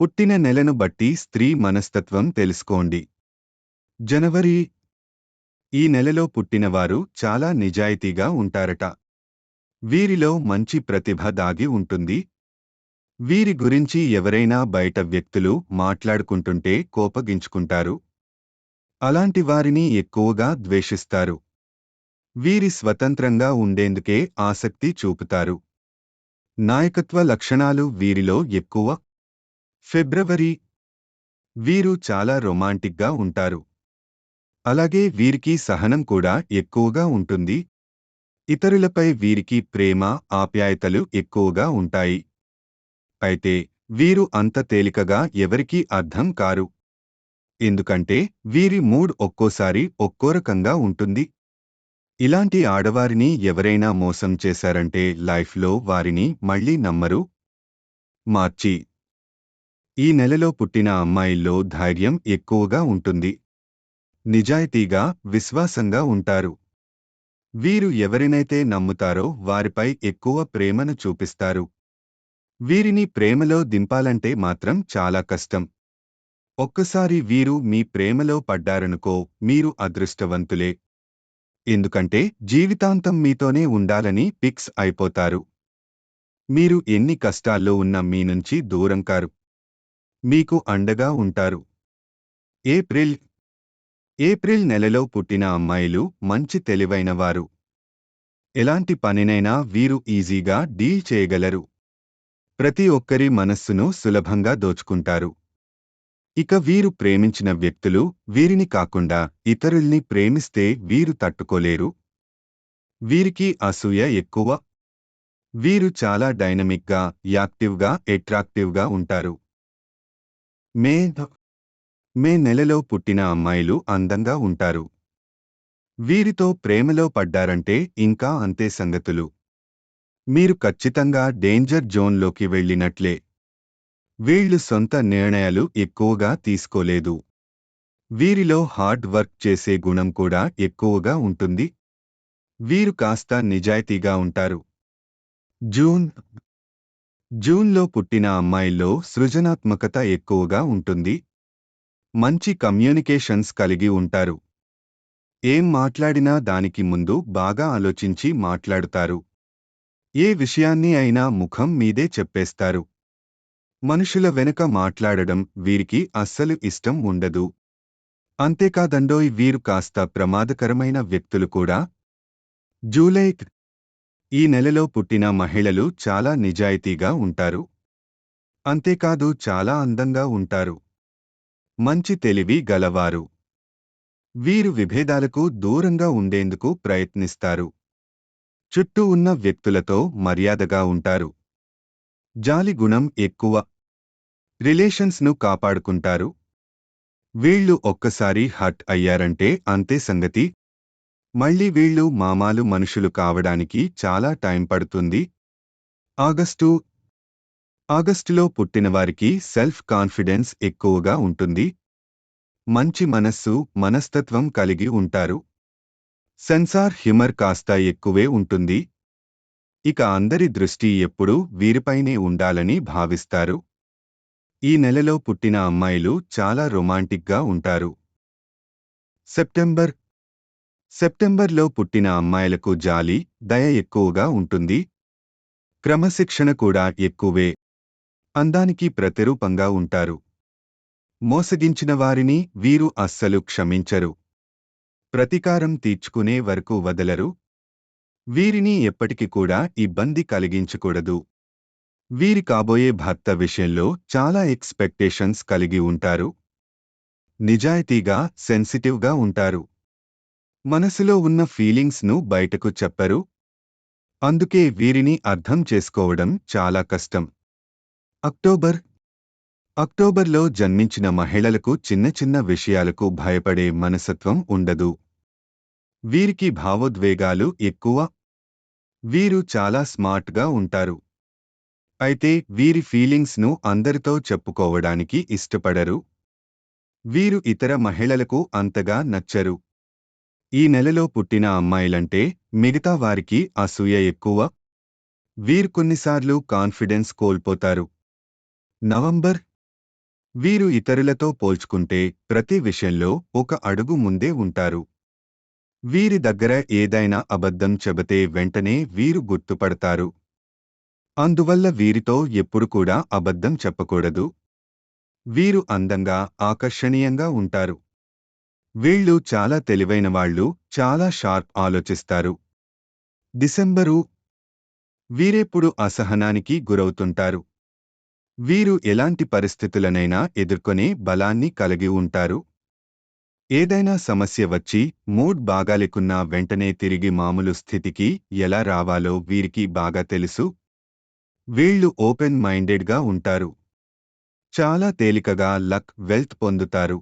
పుట్టిన నెలను బట్టి స్త్రీ మనస్తత్వం తెలుసుకోండి. జనవరి ఈ నెలలో పుట్టినవారు చాలా నిజాయితీగా ఉంటారట. వీరిలో మంచి ప్రతిభ దాగి ఉంటుంది. వీరి గురించి ఎవరైనా బయట వ్యక్తులు మాట్లాడుకుంటుంటే కోపగించుకుంటారు. అలాంటి వారిని ఎక్కువగా ద్వేషిస్తారు. వీరి స్వతంత్రంగా ఉండేందుకే ఆసక్తి చూపుతారు. నాయకత్వ లక్షణాలు వీరిలో ఎక్కువ ఫిబ్రవరి. వీరు చాలా రొమాంటిక్గా ఉంటారు. అలాగే వీరికి సహనం కూడా ఎక్కువగా ఉంటుంది. ఇతరులపై వీరికి ప్రేమ ఆప్యాయతలు ఎక్కువగా ఉంటాయి. అయితే వీరు అంత తేలికగా ఎవరికీ అర్థం కారు. ఎందుకంటే వీరి మూడ్ ఒక్కోసారి ఒక్కో రకంగా ఉంటుంది. ఇలాంటి ఆడవారిని ఎవరైనా మోసం చేశారంటే లైఫ్లో వారిని మళ్ళీ నమ్మరు. మార్చి ఈ నెలలో పుట్టిన అమ్మాయిల్లో ధైర్యం ఎక్కువగా ఉంటుంది. నిజాయితీగా విశ్వాసంగా ఉంటారు. వీరు ఎవరినైతే నమ్ముతారో వారిపై ఎక్కువ ప్రేమను చూపిస్తారు. వీరిని ప్రేమలో దింపాలంటే మాత్రం చాలా కష్టం. ఒక్కసారి వీరు మీ ప్రేమలో పడ్డారనుకో మీరు అదృష్టవంతులే. ఎందుకంటే జీవితాంతం మీతోనే ఉండాలని ఫిక్స్ అయిపోతారు. మీరు ఎన్ని కష్టాల్లో ఉన్న మీ నుంచి దూరం కారు. మీకు అండగా ఉంటారు. ఏప్రిల్. ఏప్రిల్ నెలలో పుట్టిన అమ్మాయిలు మంచి తెలివైనవారు. ఎలాంటి పనినైనా వీరు ఈజీగా డీల్ చేయగలరు. ప్రతి ఒక్కరి మనస్సును సులభంగా దోచుకుంటారు. ఇక వీరు ప్రేమించిన వ్యక్తులు వీరిని కాకుండా ఇతరుల్ని ప్రేమిస్తే వీరు తట్టుకోలేరు. వీరికి అసూయ ఎక్కువ. వీరు చాలా డైనమిక్గా యాక్టివ్గా అట్రాక్టివ్గా ఉంటారు. మే మే నెలలో పుట్టిన అమ్మాయిలు అందంగా ఉంటారు. వీరితో ప్రేమలో పడ్డారంటే ఇంకా అంతే సంగతులు. మీరు ఖచ్చితంగా డేంజర్ జోన్లోకి వెళ్ళినట్లే. వీళ్ళు సొంత నిర్ణయాలు ఎక్కువగా తీసుకోలేదు. వీరిలో హార్డ్ వర్క్ చేసే గుణం కూడా ఎక్కువగా ఉంటుంది. వీరు కాస్త నిజాయితీగా ఉంటారు. జూన్ జూన్లో పుట్టిన అమ్మాయిల్లో సృజనాత్మకత ఎక్కువగా ఉంటుంది. మంచి కమ్యూనికేషన్స్ కలిగి ఉంటారు. ఏం మాట్లాడినా దానికి ముందు బాగా ఆలోచించి మాట్లాడుతారు. ఏ విషయాన్ని అయినా ముఖం మీదే చెప్పేస్తారు. మనుషుల వెనుక మాట్లాడడం వీరికి అస్సలు ఇష్టం ఉండదు. అంతేకాదండోయ్ వీరు కాస్త ప్రమాదకరమైన వ్యక్తులు కూడా. జూలై ఈ నెలలో పుట్టిన మహిళలు చాలా నిజాయితీగా ఉంటారు. అంతేకాదు చాలా అందంగా ఉంటారు. మంచి తెలివి గలవారు. వీరు విభేదాలకు దూరంగా ఉండేందుకు ప్రయత్నిస్తారు. చుట్టూ ఉన్న వ్యక్తులతో మర్యాదగా ఉంటారు. జాలి గుణం ఎక్కువ. రిలేషన్స్ను కాపాడుకుంటారు. వీళ్ళు ఒక్కసారి హట్ అయ్యారంటే అంతే సంగతి. మళ్ళీ వీళ్ళు మామాలు మనుషులు కావడానికి చాలా టైం పడుతుంది. ఆగస్టు. ఆగస్టులో పుట్టినవారికి సెల్ఫ్ కాన్ఫిడెన్స్ ఎక్కువగా ఉంటుంది. మంచి మనస్సు మనస్తత్వం కలిగి ఉంటారు. సెన్సార్ హ్యూమర్ కాస్త ఎక్కువే ఉంటుంది. ఇక అందరి దృష్టి ఎప్పుడూ వీరిపైనే ఉండాలని భావిస్తారు. ఈ నెలలో పుట్టిన అమ్మాయిలు చాలా రొమాంటిక్గా ఉంటారు. సెప్టెంబర్. సెప్టెంబర్లో పుట్టిన అమ్మాయిలకు జాలి దయ ఎక్కువగా ఉంటుంది. క్రమశిక్షణ కూడా ఎక్కువే. అందానికి ప్రతిరూపంగా ఉంటారు. మోసగించిన వారిని వీరు అస్సలు క్షమించరు. ప్రతీకారం తీర్చుకునే వరకు వదలరు. వీరిని ఎప్పటికి కూడా ఇబ్బంది కలిగించకూడదు. వీరి కాబోయే భర్త విషయంలో చాలా ఎక్స్పెక్టేషన్స్ కలిగి ఉంటారు. నిజాయితీగా సెన్సిటివ్గా ఉంటారు. మనసులో ఉన్న ఫీలింగ్స్ను బయటకు చెప్పరు. అందుకే వీరిని అర్థం చేసుకోవడం చాలా కష్టం. అక్టోబర్. అక్టోబర్లో జన్మించిన మహిళలకు చిన్న చిన్న విషయాలకు భయపడే మనసత్వం ఉండదు. వీరికి భావోద్వేగాలు ఎక్కువ. వీరు చాలా స్మార్ట్గా ఉంటారు. అయితే వీరి ఫీలింగ్స్ను అందరితో చెప్పుకోవడానికి ఇష్టపడరు. వీరు ఇతర మహిళలకు అంతగా నచ్చరు. ఈ నెలలో పుట్టిన అమ్మాయిలంటే మిగతా వారికి అసూయ ఎక్కువ. వీరు కొన్నిసార్లు కాన్ఫిడెన్స్ కోల్పోతారు. నవంబర్. వీరు ఇతరులతో పోల్చుకుంటే ప్రతి విషయంలో ఒక అడుగు ముందే ఉంటారు. వీరి దగ్గర ఏదైనా అబద్ధం చెబితే వెంటనే వీరు గుర్తుపడతారు. అందువల్ల వీరితో ఎప్పుడు కూడా అబద్ధం చెప్పకూడదు. వీరు అందంగా ఆకర్షణీయంగా ఉంటారు. వీళ్ళు చాలా తెలివైన వాళ్ళు చాలా షార్ప్ ఆలోచిస్తారు. డిసెంబరు వీరెప్పుడు అసహనానికి గురవుతుంటారు. వీరు ఎలాంటి పరిస్థితులనైనా ఎదుర్కొనే బలాన్ని కలిగి ఉంటారు. ఏదైనా సమస్య వచ్చి మూడ్ బాగాలేకున్నా వెంటనే తిరిగి మామూలు స్థితికి ఎలా రావాలో వీరికి బాగా తెలుసు. వీళ్ళు ఓపెన్ మైండెడ్గా ఉంటారు. చాలా తేలికగా లక్ వెల్త్ పొందుతారు.